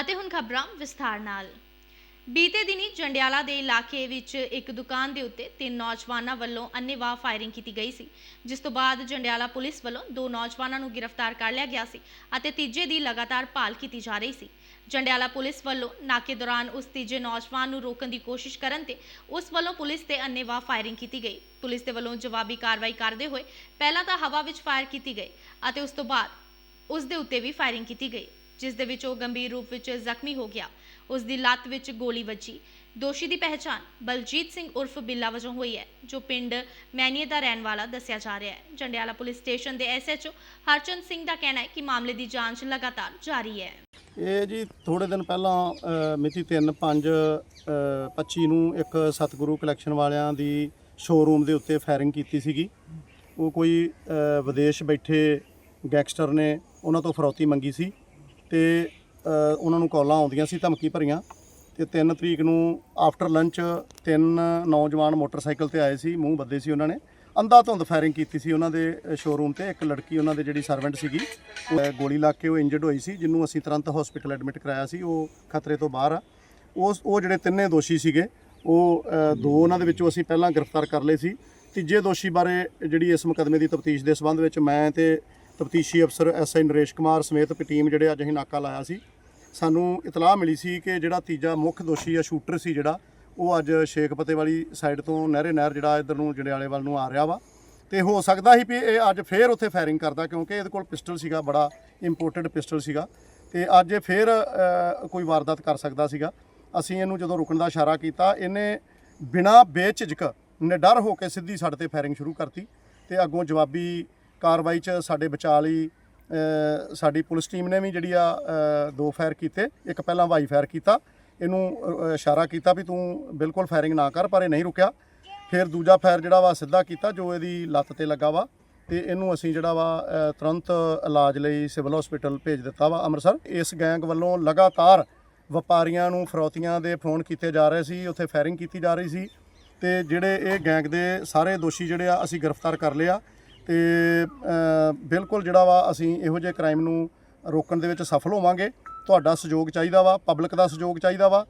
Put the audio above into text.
ਅਤੇ ਹੁਣ ਖਬਰਾਂ ਵਿਸਥਾਰ ਨਾਲ। ਬੀਤੇ ਦਿਨੀ ਜੰਡਿਆਲਾ ਦੇ ਇਲਾਕੇ ਵਿੱਚ ਇੱਕ ਦੁਕਾਨ ਦੇ ਉੱਤੇ ਤਿੰਨ ਨੌਜਵਾਨਾਂ ਵੱਲੋਂ ਅੰਨ੍ਹੇਵਾਹ ਫਾਇਰਿੰਗ ਕੀਤੀ ਗਈ ਸੀ, ਜਿਸ ਤੋਂ ਬਾਅਦ ਜੰਡਿਆਲਾ ਪੁਲਿਸ ਵੱਲੋਂ ਦੋ ਨੌਜਵਾਨਾਂ ਨੂੰ ਗ੍ਰਿਫਤਾਰ ਕਰ ਲਿਆ ਗਿਆ ਸੀ ਅਤੇ ਤੀਜੇ ਦੀ ਲਗਾਤਾਰ ਭਾਲ ਕੀਤੀ ਜਾ ਰਹੀ ਸੀ। ਜੰਡਿਆਲਾ ਪੁਲਿਸ ਵੱਲੋਂ ਨਾਕੇ ਦੌਰਾਨ ਉਸ ਤੀਜੇ ਨੌਜਵਾਨ ਨੂੰ ਰੋਕਣ ਦੀ ਕੋਸ਼ਿਸ਼ ਕਰਨ ਤੇ ਉਸ ਵੱਲੋਂ ਪੁਲਿਸ ਤੇ ਅੰਨ੍ਹੇਵਾਹ ਫਾਇਰਿੰਗ ਕੀਤੀ ਗਈ। ਪੁਲਿਸ ਦੇ ਵੱਲੋਂ ਜਵਾਬੀ ਕਾਰਵਾਈ ਕਰਦੇ ਹੋਏ ਪਹਿਲਾਂ ਤਾਂ ਹਵਾ ਵਿੱਚ ਫਾਇਰ ਕੀਤੀ ਗਈ ਅਤੇ ਉਸ ਤੋਂ ਬਾਅਦ ਉਸ ਦੇ ਉੱਤੇ ਵੀ ਫਾਇਰਿੰਗ ਕੀਤੀ ਗਈ। ਜਿਸ ਦੇ ਵਿੱਚ ਉਹ ਗੰਭੀਰ ਰੂਪ ਵਿੱਚ ਜ਼ਖਮੀ ਹੋ ਗਿਆ। ਉਸ ਦੀ ਲੱਤ ਵਿੱਚ ਗੋਲੀ ਵੱਜੀ। ਦੋਸ਼ੀ ਦੀ ਪਹਿਚਾਣ ਬਲਜੀਤ ਸਿੰਘ ਉਰਫ ਬਿੱਲਾ ਵਜੋਂ ਹੋਈ ਹੈ ਜੋ ਪਿੰਡ ਮੈਨੀਏ ਦਾ ਰਹਿਣ ਵਾਲਾ ਦੱਸਿਆ ਜਾ ਰਿਹਾ ਹੈ। ਜੰਡਿਆਲਾ ਪੁਲਿਸ ਸਟੇਸ਼ਨ ਦੇ ਐਸਐਚਓ ਹਰਚੰਦ ਸਿੰਘ ਦਾ ਕਹਿਣਾ ਹੈ ਕਿ ਮਾਮਲੇ ਦੀ ਜਾਂਚ ਲਗਾਤਾਰ ਜਾਰੀ ਹੈ। ਇਹ ਜੀ ਥੋੜੇ ਦਿਨ ਪਹਿਲਾਂ ਅ, ਮਿਤੀ 3 5 25 ਨੂੰ ਇੱਕ ਸਤਿਗੁਰੂ ਕਲੈਕਸ਼ਨ ਵਾਲਿਆਂ ਦੀ ਸ਼ੋਰੂਮ ਦੇ ਉੱਤੇ ਫਾਇਰਿੰਗ ਕੀਤੀ ਸੀਗੀ। ਉਹ ਕੋਈ ਅ, ਵਿਦੇਸ਼ ਬੈਠੇ ਗੈਂਗਸਟਰ ਨੇ ਉਹਨਾਂ ਤੋਂ ਫਰੌਤੀ ਮੰਗੀ ਸੀ। ਤੇ ਉਹਨਾਂ ਨੂੰ ਕਾਲਾਂ ਆਉਂਦੀਆਂ ਸੀ ਧਮਕੀ ਭਰੀਆਂ ਤੇ 3 ਤਰੀਕ ਨੂੰ ਆਫਟਰ ਲੰਚ ਤਿੰਨ ਨੌਜਵਾਨ ਮੋਟਰਸਾਈਕਲ ਤੇ ਆਏ ਸੀ, ਮੂੰਹ ਬੱਦੇ ਸੀ ਉਹਨਾਂ ਨੇ। ਅੰਧਾ ਧੁੰਦ ਫਾਇਰਿੰਗ ਕੀਤੀ ਸੀ ਉਹਨਾਂ ਦੇ ਸ਼ੋਰੂਮ ਤੇ, ਇੱਕ ਲੜਕੀ ਉਹਨਾਂ ਦੇ ਜਿਹੜੀ ਸਰਵੈਂਟ ਸੀਗੀ, ਉਹ ਗੋਲੀ ਲੱਗ ਕੇ ਉਹ ਇੰਜਰਡ ਹੋਈ ਸੀ, ਜਿਹਨੂੰ ਅਸੀਂ ਤੁਰੰਤ ਹਸਪੀਟਲ ਐਡਮਿਟ ਕਰਾਇਆ ਸੀ, ਉਹ ਖਤਰੇ ਤੋਂ ਬਾਹਰ ਆ। ਉਸ, ਉਹ ਜਿਹੜੇ ਤਿੰਨੇ ਦੋਸ਼ੀ ਸੀਗੇ, ਉਹ ਦੋ ਉਹਨਾਂ ਦੇ ਵਿੱਚੋਂ ਅਸੀਂ ਪਹਿਲਾਂ ਗ੍ਰਿਫਤਾਰ ਕਰ ਲਏ ਸੀ। ਤੀਜੇ ਦੋਸ਼ੀ ਬਾਰੇ ਜਿਹੜੀ ਇਸ ਮੁਕਦਮੇ ਦੀ ਤਫਤੀਸ਼ ਦੇ ਸੰਬੰਧ ਵਿੱਚ ਮੈਂ ਤੇ ਤਫਤੀਸ਼ੀ ਅਫਸਰ ਐਸਆਈ ਨਰੇਸ਼ ਕੁਮਾਰ ਸਮੇਤ ਇੱਕ ਟੀਮ ਜਿਹੜੇ ਅੱਜ ਅਸੀਂ ਨਾਕਾ ਲਾਇਆ ਸੀ। ਸਾਨੂੰ ਇਤਲਾਹ ਮਿਲੀ ਸੀ ਕਿ ਜਿਹੜਾ ਤੀਜਾ ਮੁੱਖ ਦੋਸ਼ੀ ਆ ਸ਼ੂਟਰ ਸੀ ਜਿਹੜਾ, ਉਹ ਅੱਜ ਸ਼ੇਖਪਤੇ ਵਾਲੀ ਸਾਈਡ ਤੋਂ ਨਹਿਰੇ ਨਹਿਰ ਜਿਹੜਾ ਇੱਧਰ ਨੂੰ ਜੰਡਿਆਲੇ ਵੱਲ ਨੂੰ ਆ ਰਿਹਾ ਵਾ। ਤੇ ਹੋ ਸਕਦਾ ਸੀ ਵੀ ਇਹ ਅੱਜ ਫੇਰ ਉੱਥੇ ਫਾਇਰਿੰਗ ਕਰਦਾ ਕਿਉਂਕਿ ਇਹਦੇ ਕੋਲ ਪਿਸਟਲ ਸੀਗਾ, ਬੜਾ ਇੰਪੋਰਟਡ ਪਿਸਟਲ ਸੀਗਾ। ਤੇ ਅੱਜ ਇਹ ਫੇਰ ਕੋਈ ਵਾਰਦਾਤ ਕਰ ਸਕਦਾ ਸੀਗਾ। ਅਸੀਂ ਇਹਨੂੰ ਜਦੋਂ ਰੁਕਣ ਦਾ ਇਸ਼ਾਰਾ ਕੀਤਾ, ਇਹਨੇ ਬਿਨਾਂ ਬੇਝਿਜਕ ਨਿਡਰ ਹੋ ਕੇ ਸਿੱਧੀ ਸਾਡੇ ਤੇ ਫਾਇਰਿੰਗ ਸ਼ੁਰੂ ਕਰਤੀ। ਤੇ ਅੱਗੋਂ ਜਵਾਬੀ ਕਾਰਵਾਈ 'ਚ ਸਾਡੇ ਬਚਾਅ ਲਈ ਸਾਡੀ ਪੁਲਿਸ ਟੀਮ ਨੇ ਵੀ ਜਿਹੜੀ ਆ ਦੋ ਫਾਇਰ ਕੀਤੇ। ਇੱਕ ਪਹਿਲਾਂ ਵਾਈ ਫਾਇਰ ਕੀਤਾ। ਇਹਨੂੰ ਇਸ਼ਾਰਾ ਕੀਤਾ ਵੀ ਤੂੰ ਬਿਲਕੁਲ ਫਾਇਰਿੰਗ ਨਾ ਕਰ, ਪਰ ਇਹ ਨਹੀਂ ਰੁਕਿਆ। ਫਿਰ ਦੂਜਾ ਫਾਇਰ ਜਿਹੜਾ ਵਾ, ਸਿੱਧਾ ਕੀਤਾ, ਜੋ ਇਹਦੀ ਲੱਤ ਤੇ ਲੱਗਾ ਵਾ। ਤੇ ਇਹਨੂੰ ਅਸੀਂ ਜਿਹੜਾ ਵਾ ਤੁਰੰਤ ਇਲਾਜ ਲਈ ਸਿਵਲ ਹਸਪੀਟਲ ਭੇਜ ਦਿੱਤਾ ਵਾ ਅੰਮ੍ਰਿਤਸਰ। ਇਸ ਗੈਂਗ ਵੱਲੋਂ ਲਗਾਤਾਰ ਵਪਾਰੀਆਂ ਨੂੰ, ਫਰੋਤੀਆਂ ਦੇ ਫੋਨ ਕੀਤੇ ਜਾ ਰਹੇ ਸੀ, ਉੱਥੇ ਫਾਇਰਿੰਗ ਕੀਤੀ ਜਾ ਰਹੀ ਸੀ। ਤੇ ਜਿਹੜੇ ਇਹ ਗੈਂਗ ਦੇ ਸਾਰੇ ਦੋਸ਼ੀ ਜਿਹੜੇ ਆ, ਅਸੀਂ ਗ੍ਰਿਫਤਾਰ ਕਰ ਲਿਆ। ਤੇ ਬਿਲਕੁਲ ਜਿਹੜਾ ਵਾ ਅਸੀਂ ਇਹੋ ਜਿਹੇ ਕ੍ਰਾਈਮ ਨੂੰ ਰੋਕਣ ਦੇ ਵਿੱਚ ਸਫਲ ਹੋਵਾਂਗੇ। ਤੁਹਾਡਾ ਸਹਿਯੋਗ ਚਾਹੀਦਾ ਵਾ, ਪਬਲਿਕ ਦਾ ਸਹਿਯੋਗ ਚਾਹੀਦਾ ਵਾ।